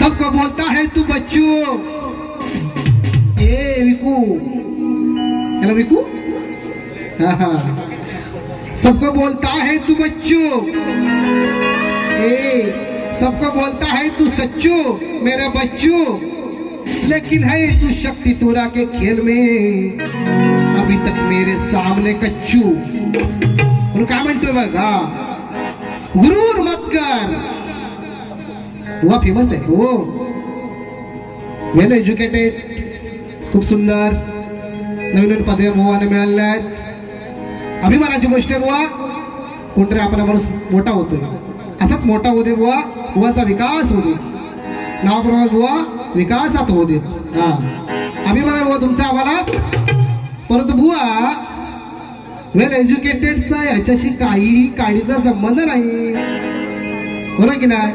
सबको बोलता है तू बच्चू ए विकू हेलो विकू हा हा सबको बोलता है तू बच्चू। ए, सबको बोलता है तू सच्चू, मेरा बच्चू। लेकिन है तू शक्ति तोरा के खेल में। अभी तक मेरे सामने कच्चू। बघ हा मत कर। हुआ फ़ेमस है, वो। वेल एज्युकेटेड खूप सुंदर। नवीन नवीन पदव्या बुवाने मिळालेल्या अभिमानाची गोष्ट आहे बुवा. कोणतरी आपला माणूस मोठा होतोय असाच मोठा होऊ दे बुवा. बुवाचा विकास होऊ दे. नावाप्रमाणे बुवा विकासात होऊ दे. हा. अभिमान आहे बुवा तुमचा आम्हाला. परंतु बुवा वेल एज्युकेटेडचा याच्याशी काही काळीचा संबंध नाही. हो बरोबर की नाही?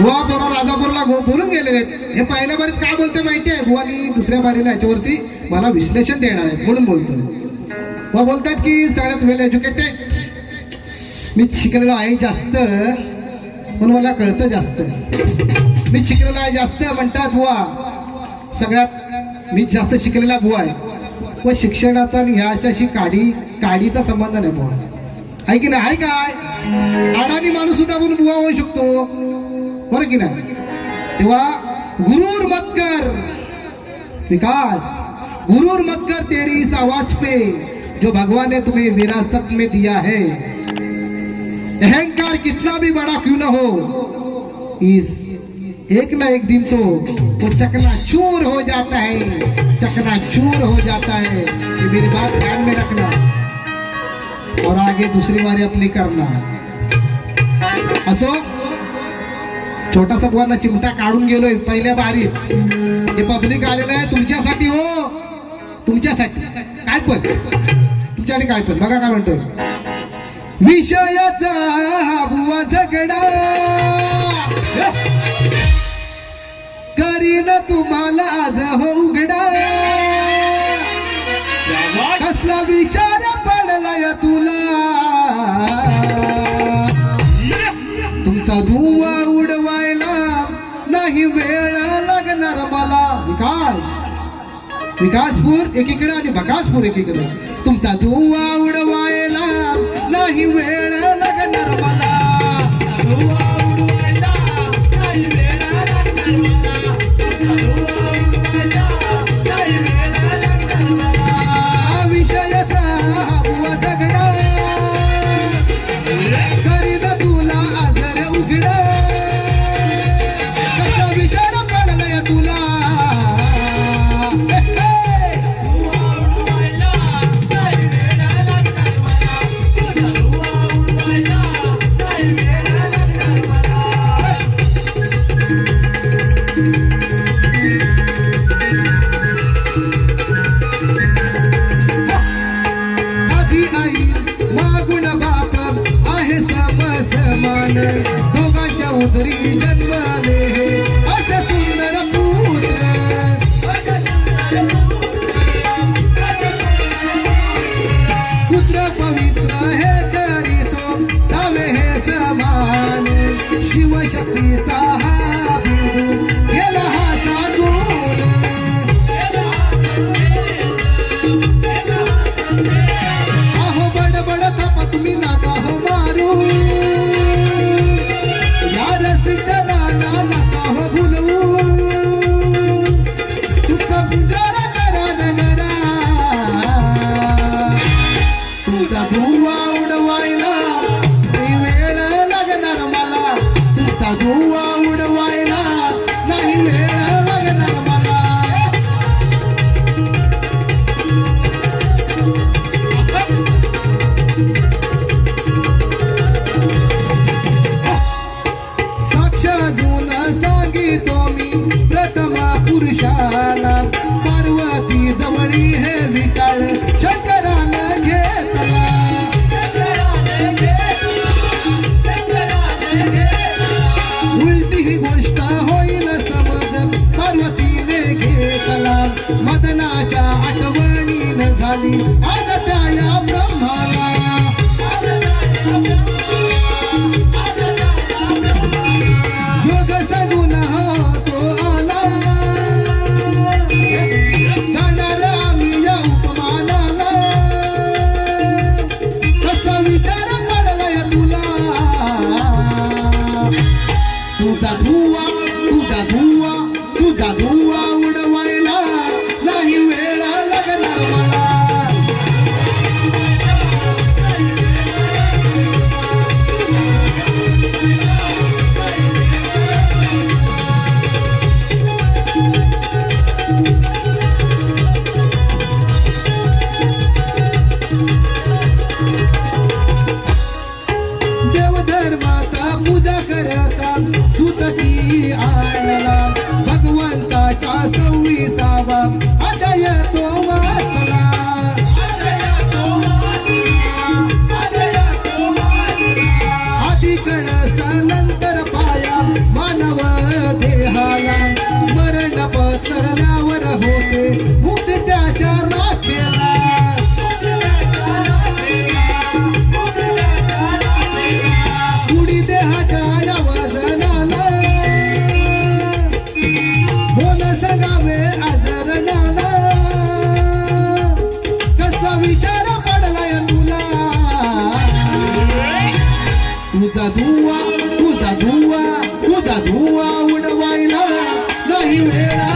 बुवा पोरा राजापूरला बोलून गेलेले आहेत. हे पहिल्या बारीत काय बोलते माहिती आहे बुवानी? दुसऱ्या बारीला याच्यावरती मला विश्लेषण देणार आहे म्हणून बोलतोय. बुवा बोलतात की सगळ्यात वेल एज्युकेटेड मी शिकलेलो आहे जास्त म्हणून मला कळतं जास्त. मी शिकलेलो आहे जास्त म्हणतात बुवा. सगळ्यात मी जास्त शिकलेला बुवा आहे. व शिक्षणाचा आणि ह्याच्याशी काढी काढीचा संबंध नाही बुवा. आहे की नाही? आहे काय अडाणी माणूस सुद्धा आपण बुवा होऊ शकतो. बरं की नाही? तेव्हा गुरुर मत कर विकास. गुरुर मत कर तेरी आवाज पे. जो भगवान ने तुम्हें विरासत में दिया है। अहंकार कितना भी बड़ा क्यों ना हो, इस एक ना एक दिन तो वो चकना चूर हो जाता है, चकना चूर हो जाता है। ये मेरी बात ध्यान में रखना। और आगे दूसरी बारी अपनी करना। असो छोटासा बुवांना चिमटा काढून गेलोय पहिल्या बारीत हे पब्लिक आलेलं आहे, तुमच्यासाठी हो। तुमच्यासाठी। तुमच्यासाठी काय पण. बघा काय म्हणतोय. विषयाचा हा बुवा झगडा. करीन तुम्हाला आज हो उघडा. कसला विचार पडलाय तुला. तुमचा धुवा उडवायला नाही वेळ लागणार मला. विकास. विकासपूर एकीकडे आणि बकासपूर एकीकडे. तुमचा धुवा उडवायला नाही वेळ लागणार मला. तुमचा सुतकी आ Brasileira!